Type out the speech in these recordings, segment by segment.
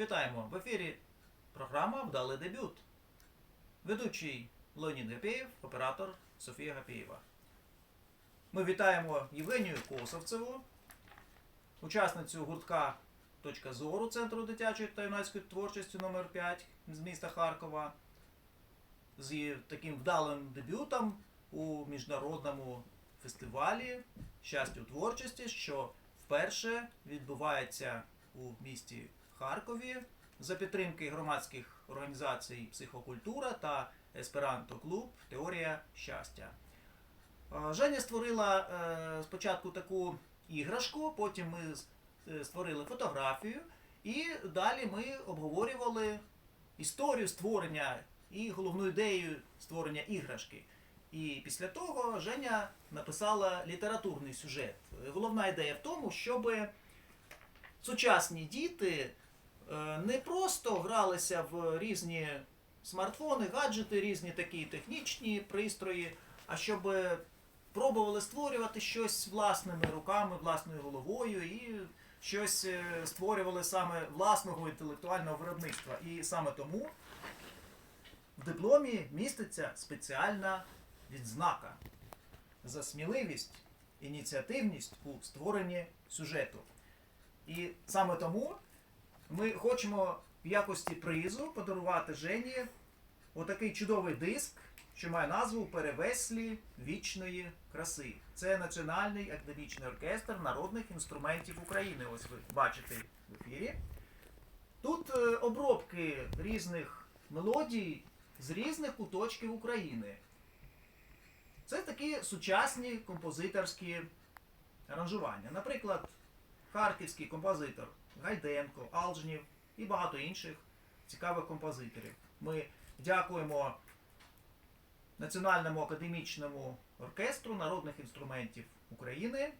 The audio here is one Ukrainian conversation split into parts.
Вітаємо в ефірі. Програма Вдалий дебют. Ведучий Леонід Гапєєв, оператор Софія Гапєєва. Ми вітаємо Євгенію Косовцеву, учасницю гуртка Точка зору Центру дитячої та юнацької творчості номер 5 з міста Харкова. З таким вдалим дебютом у міжнародному фестивалі Щастя у творчості, що вперше відбувається у місті Харкові за підтримки громадських організацій Психокультура та Есперанто Клуб Теорія щастя. Е, Женя створила е, спочатку таку іграшку, потім ми е, створили фотографію, і далі ми обговорювали історію створення і головну ідею створення іграшки. І після того Женя написала літературний сюжет. Головна ідея в тому, щоб сучасні діти не просто гралися в різні смартфони, гаджети, різні такі технічні пристрої, а щоб пробували створювати щось власними руками, власною головою і щось е, створювали саме власного інтелектуального виробництва. І саме тому в дипломі міститься спеціальна відзнака за сміливість, ініціативність у створенні сюжету. І саме тому ми хочемо в якості призу подарувати Жені отакий чудовий диск, що має назву Перевеслі вічної краси. Це Національний академічний оркестр народних інструментів України. Ось ви бачите в ефірі. Тут е, обробки різних мелодій з різних куточків України. Це такі сучасні композиторські аранжування. Наприклад, харківський композитор Гайденко, Алжнів і багато інших цікавих композиторів. Ми дякуємо Національному академічному оркестру народних інструментів України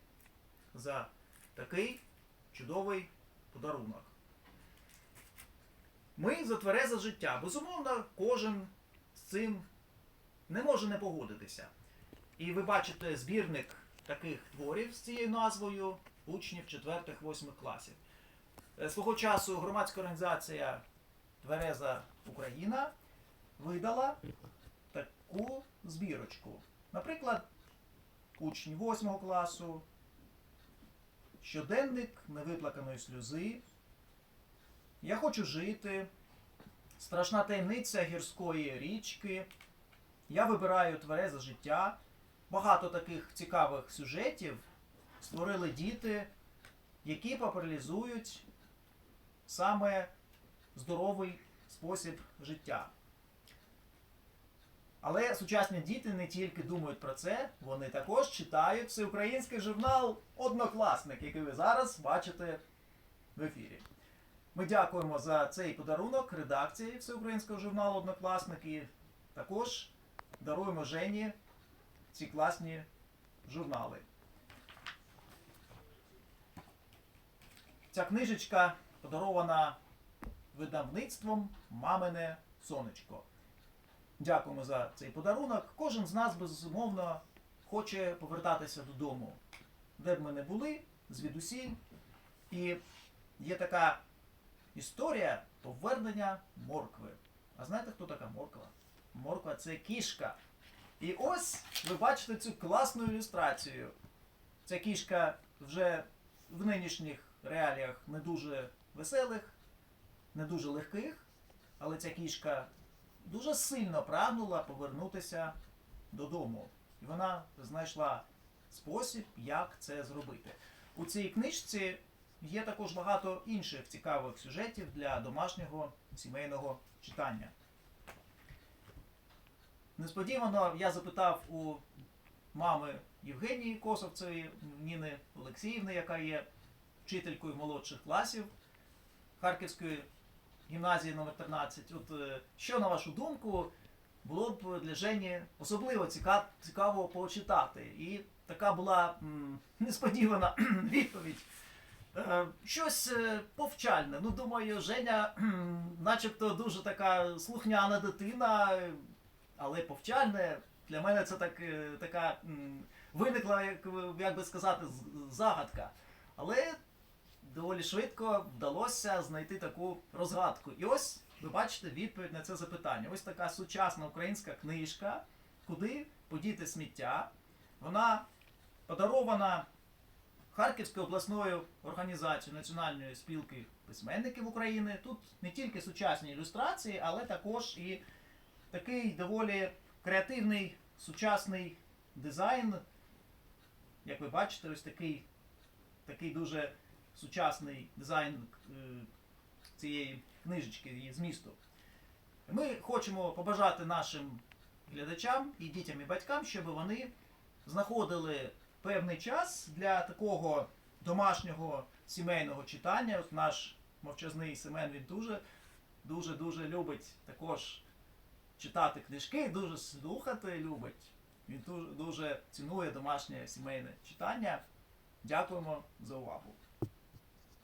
за такий чудовий подарунок. Ми за тверезе життя. Безумовно, кожен з цим не може не погодитися. І ви бачите збірник таких творів з цією назвою учнів 4-8 класів. Е, Свого часу громадська організація Твереза Україна видала таку збірочку. Наприклад, учні 8 класу, щоденник невиплаканої сльози, Я хочу жити, страшна таємниця гірської річки. Я вибираю тверезе життя. Багато таких цікавих сюжетів створили діти, які популяризують саме здоровий спосіб життя. Але сучасні діти не тільки думають про це, вони також читають всеукраїнський журнал Однокласник, який ви зараз бачите в ефірі. Ми дякуємо за цей подарунок редакції всеукраїнського журналу Однокласник і також даруємо Жені ці класні журнали. Ця книжечка подарована видавництвом Мамине Сонечко. Дякуємо за цей подарунок. Кожен з нас, безумовно, хоче повертатися додому, де б ми не були, звідусіль. І є така історія повернення моркви. А знаєте, хто така морква? Морква це кішка. І ось ви бачите цю класну ілюстрацію. Ця кішка вже в нинішніх реаліях не дуже веселих, не дуже легких, але ця кішка дуже сильно прагнула повернутися додому. І вона знайшла спосіб, як це зробити. У цій книжці є також багато інших цікавих сюжетів для домашнього сімейного читання. Несподівано я запитав у мами Євгенії Косовцевої, Ніни Олексіївни, яка є вчителькою молодших класів Харківської гімназії номер 13 От е, що, на вашу думку, було б для Жені особливо ціка- цікаво почитати? І така була м, несподівана відповідь. Е, Щось е, повчальне. Ну, думаю, Женя, начебто дуже така слухняна дитина, але повчальне. Для мене це так, е, така виникла, як, як би сказати, загадка. Але доволі швидко вдалося знайти таку розгадку. І ось ви бачите відповідь на це запитання. Ось така сучасна українська книжка, куди подіти сміття. Вона подарована Харківською обласною організацією Національної спілки письменників України. Тут не тільки сучасні ілюстрації, але також і такий доволі креативний сучасний дизайн. Як ви бачите, ось такий, такий дуже сучасний дизайн е, цієї книжечки, її змісту. Ми хочемо побажати нашим глядачам і дітям і батькам, щоб вони знаходили певний час для такого домашнього сімейного читання. От наш мовчазний Семен він дуже дуже дуже любить також читати книжки, дуже слухати любить. Він дуже, дуже цінує домашнє сімейне читання. Дякуємо за увагу.